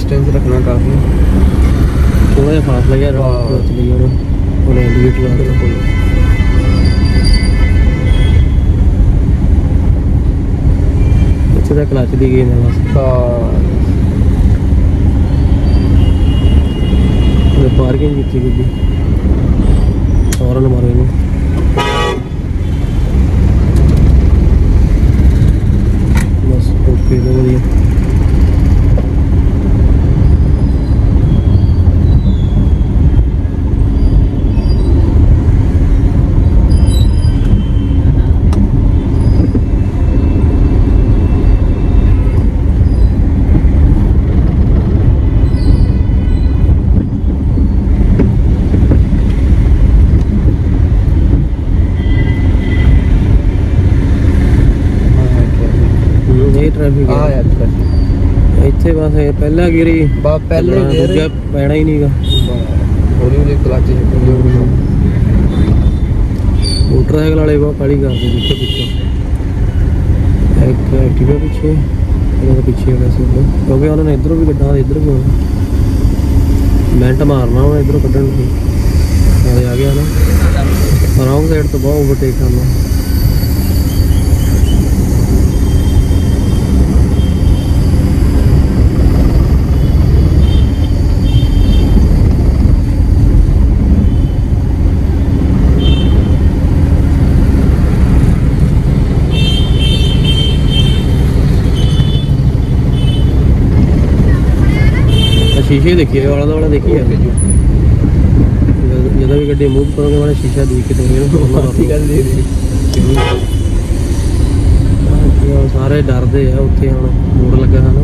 Distance ਰੱਖਣਾ ਕਾਫੀ। ਥੋੜਾ ਜਿਹਾ ਫਾਸਲਾ ਗਿਆ ਹਾਂ। ਰੋਕ ਲਈ ਉਹਨੂੰ। ਉਹਨੇ ਇੰਡੀਕੇਟਰ ਲਾ ਕੇ ਇੱਥੇ ਤਾਂ ਕਲਚ ਦੀ ਗੇਮ ਹੈ ਬਸ। ਹਾਂ। ਪਾਰਕਿੰਗ ਕੀਤੀ ਗੱਡੀ? ਹੌਰਨ ਮਾਰੋ ਇਹਨੂੰ। ਬਸ ਓਕੇ ਵਧੀਆ ਹੂੰ, ਇਹ ਟ੍ਰੈਫਿਕ ਆ। ਹੈ ਯਾਰ traffic। ਇੱਥੇ ਬਸ ਇਹ ਪਹਿਲਾ ਗਿਰੀ ਬਾ ਪਹਿਲੇ ਚੱਲਣਾ, ਗੇਰ। ਦੂਜਾ ਪੈਣਾ ਹੀ ਨਹੀਂਗਾ ਹੌਲੀ ਹੌਲੀ ਕਲਚ ਛੱਡੋ ਮੋਟਰਸਾਈਕਲ ਵਾਲੇ ਬਹੁਤ ਕਾਲੀ ਕਰਦੇ ਪਿੱਛੇ ਪਿੱਛੇ। ਇੱਕ ਐਕਟਿਵਾ ਪਿੱਛੇ ਇਹਨਾਂ ਦੇ ਪਿੱਛੇ ਵੈਸੇ ਉਹ। ਕਿਉਂਕਿ ਉਹਨਾਂ ਨੇ ਇਧਰੋਂ ਵੀ ਕੱਢਣਾ ਤੇ ਇਧਰ ਵੀ ਮਿੰਟ ਮਾਰਨਾ ਉਹਨੇ ਇਧਰੋਂ ਕੱਢਣ ਨੂੰ। ਨਾਲੇ ਆ ਗਿਆ ਨਾ। ਰੌਂਗ ਸਾਈਡ ਤੋਂ ਬਹੁਤ ਓਵਰਟੇਕ ਕਰਨਾ। ਸ਼ੀਸ਼ੇ ਦੇਖੀਏ ਵਾਲਾ ਦਾ ਵਾਲਾ ਦੇਖੀ ਆ। ਜਦੋਂ ਜਦੋਂ ਵੀ ਗੱਡੀ ਮੂਵ ਕਰੋਗੇ ਵਾਲਾ ਸ਼ੀਸ਼ਾ ਦੇਖ ਕੇ ਤੋਰੇ ਨੂੰ ਠੀਕ ਗੱਲ ਦੇ ਦੇ ਸਾਰੇ ਡਰਦੇ ਆ ਉੱਥੇ ਹੁਣ ਮੋੜ ਲੱਗਾ ਹਨ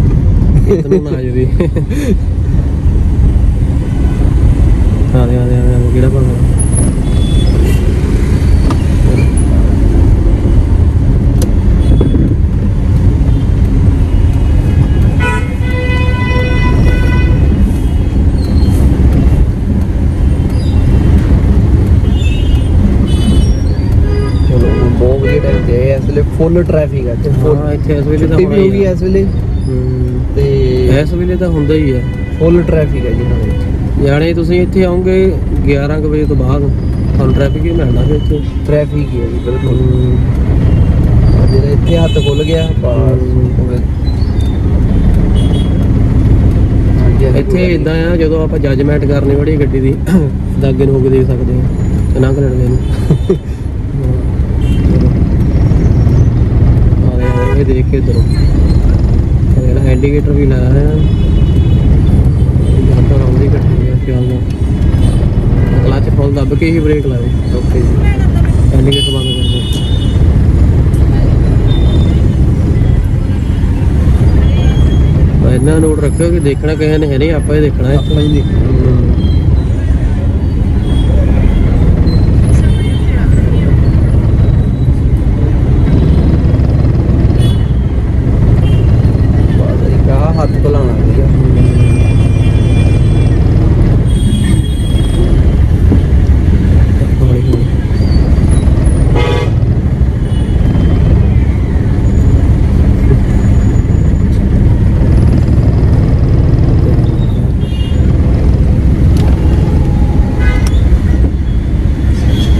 ਇਤਨੂੰ ਨਾ ਜਦੀ ਆ ਦੇ ਆ ਦੇ ਕਿਹੜਾ ਪੰਗਾ ਫੁੱਲ ਟ੍ਰੈਫਿਕ ਹੈ ਤੇ full- ਹਾਂ ਇੱਥੇ ਇਸ ਵੇਲੇ ਤਾਂ ਛੁੱਟੀ ਹੋਣਾ ਵੀ ਹੋ ਹੀ ਗਈ। ਇਸ ਵੇਲੇ। ਹੂੰ। ਤੇ ਇਸ ਵੇਲੇ ਤਾਂ ਹੁੰਦਾ ਹੀ ਆ। ਫੁੱਲ ਟ੍ਰੈਫਿਕ ਹੈ ਜੀ ਨਾਲ ਵਿੱਚ ਤੁਸੀਂ ਇੱਥੇ ਆਉਂਗੇ 11 ਕੁ ਵਜੇ ਤੋਂ ਬਾਅਦ ਤੁਹਾਨੂੰ ਟ੍ਰੈਫਿਕ ਹੀ ਮਿਲਣਾ ਫਿਰ ਇੱਥੇ। ਟ੍ਰੈਫਿਕ ਹੀ ਹੈ ਜੀ ਬਿਲਕੁਲ। ਹੂੰ। ਜਿਹੜਾ ਇੱਥੇ ਹੱਥ ਖੁੱਲ ਗਿਆ ਬਸ। ਹਾਂਜੀ, ਹਾਂਜੀ, ਇੱਥੇ ਇਦਾਂ ਆ ਜਦੋਂ ਆਪਾਂ ਜੱਜਮੈਂਟ ਕਰਨੀ ਬੜੀ ਗੱਡੀ ਦੀ ਤਾਂ ਅੱਗੇ ਨੂੰ ਹੋ ਕੇ ਦੇਖ ਸਕਦੇ ਆ। ਤੇ ਨਾ ਕਰਨ ਨੂੰ ਆ ਦੇ ਆ ਦੇ, ਇਹ ਦੇਖ ਕੇ ਇਧਰੋਂ। ਇਹਦਾ ਇੰਡੀਕੇਟਰ ਵੀ ਲਾਇਆ ਹੈ ਜਾਂਦਾ ਰੌਂਦੀ ਕੱਟੀ ਹੈ ਖਿਆਲ ਨਾਲ ਕਲਚ ਫੁੱਲ ਦੱਬ ਕੇ ਹੀ ਬ੍ਰੇਕ ਲਾਓ। ਓਕੇ ਜੀ। ਇੰਡੀਕੇਟਰ ਬੰਦ ਕਰ ਦਿਓ। ਇਹਨਾਂ ਨੋਟ ਰੱਖਿਓ ਕਿ ਦੇਖਣਾ ਕਿਸੇ ਨੇ ਹੈ ਨਹੀਂ ਆਪਾਂ ਹੀ ਦੇਖਣਾ ਹੈ। ਆਪਾਂ ਹੀ ਦੇਖਣਾ ਬਸ ਇਹ ਕਹਾ ਹੱਥ ਬੁਲਾਉਣਾ ਸੀਗਾ ਹੌਲੀ ਹੌਲੀ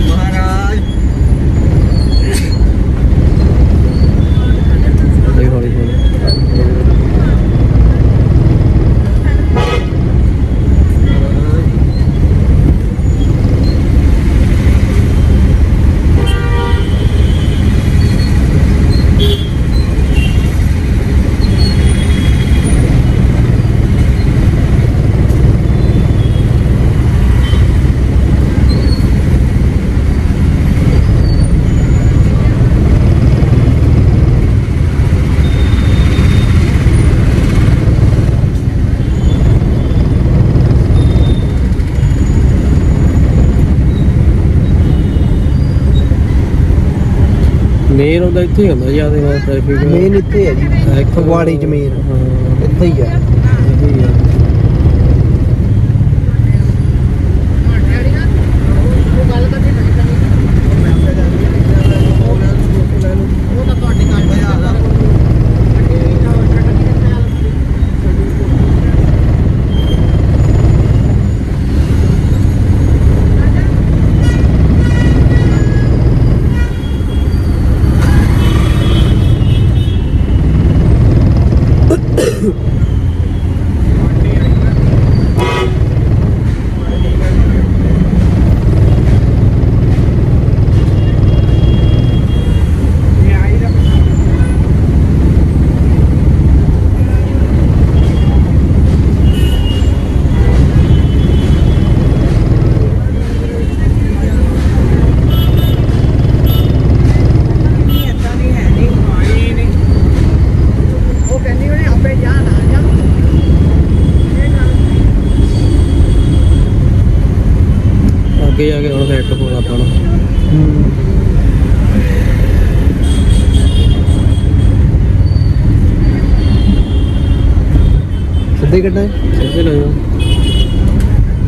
ਮਹਾਰਾਜ ਹੌਲੀ ਹੌਲੀ ਹੌਲੀ ਮੇਨ ਉਹਦਾ ਇੱਥੇ ਹੀ ਹੁੰਦਾ ਜ਼ਿਆਦਾ ਟ੍ਰੈਫਿਕ ਮੇਨ ਇੱਥੇ ਹੈ ਜੀ ਫਗਵਾੜੇ ਚ ਮੇਨ ਹਾਂ ਇੱਥੇ ਹੀ ਹੈ ਇੱਥੇ ਹੀ ਆ ਉਹ ਕਹਿੰਦੀ ਉਹਨੇ ਆਪੇ ਜਾ ਨਾ ਜਾ ਅੱਗੇ ਜਾ ਕੇ ਹੁਣ ਸੈੱਟ ਹੋਣਾ ਪੈਣਾ ਸਿੱਧੇ ਕੱਢਣਾ ਹੈ? ਸਿੱਧੇ ਲੈ ਜਾਓ।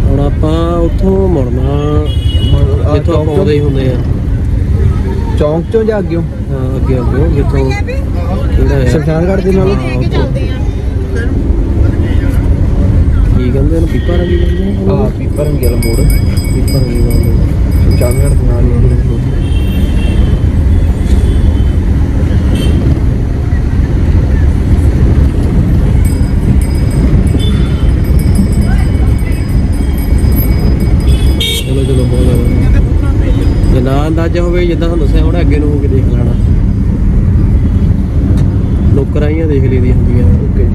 ਹੁਣ ਆਪਾਂ ਉੱਥੋਂ ਮੁੜਨਾ ਆਹ ਜਿੱਥੋਂ ਚੌਂਕ ਆਪਾਂ ਆਉਂਦੇ ਹੀ ਹੁੰਦੇ ਆ। ਚੋਂ- ਚੌਂਕ ਚੋਂ ਜਾਂ ਅੱਗਿਓ? ਹਾਂ ਅੱਗੇ ਅੱਗੇ ਜਿੱਥੋਂ ਕਿਹੜਾ ਹੈ? ਸ਼ਮਸ਼ਾਨ ਘਾਟ ਦੇ ਨਾਲ? ਹਾਂ, ਉੱਥੋਂ। ਕੀ ਕਹਿੰਦੇ ਇਹਨੂੰ ਪੀਪਾ ਰੰਗੀ ਕਹਿੰਦੇ ਆ ਪੀਪਰ ਵੀ ਗੱਲ ਮੋੜ। ਪੀਪਾ ਰੰਗੀ ਕਹਿੰਦੇ ਘਾਟ ਦੇ ਨਾਲ ਹੀ ਹੈ। ਚਲੋ ਚਲੋ ਬਹੁਤ ਜੇ ਨਾ ਅੰਦਾਜ਼ਾ ਹੋਵੇ ਜਿੱਦਾਂ ਤੁਹਾਨੂੰ ਦੱਸਿਆ ਹੁਣ ਅੱਗੇ ਨੂੰ ਹੋ ਕੇ ਦੇਖ ਲੈਣਾ। ਨੌਕਰਾਈਆਂ ਦੇਖ ਲਈਦੀਆਂ ਹੁੰਦੀਆਂ। ਓਕੇ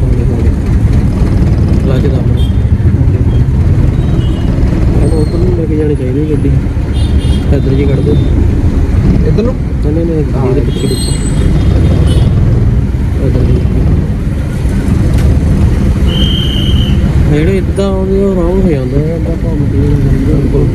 ਹੌਲੀ ਹੌਲੀ ਲੱਗ ਦਾ ਆਪਣਾ ਇਹਨੂੰ ਉੱਪਰ ਨੂੰ ਲੈ ਕੇ ਜਾਣੀ ਚਾਹੀਦੀ ਹੈ ਗੱਡੀ ਕੱਢ ਦੋ ਇਧਰ ਨੂੰ? ਨਹੀਂ ਨਹੀਂ ਇਹਦੇ ਪਿੱਛੇ ਪਿੱਛੇ। ਜਿਹੜੇ ਇਦਾਂ ਆਉਂਦੇ ਉਹ ਰੌਂਗ ਹੋ ਜਾਂਦਾ ਹੈ ਤਾਂ ਘੁੰਮਦੀ ਨਹੀਂ ਬਿਲਕੁਲ।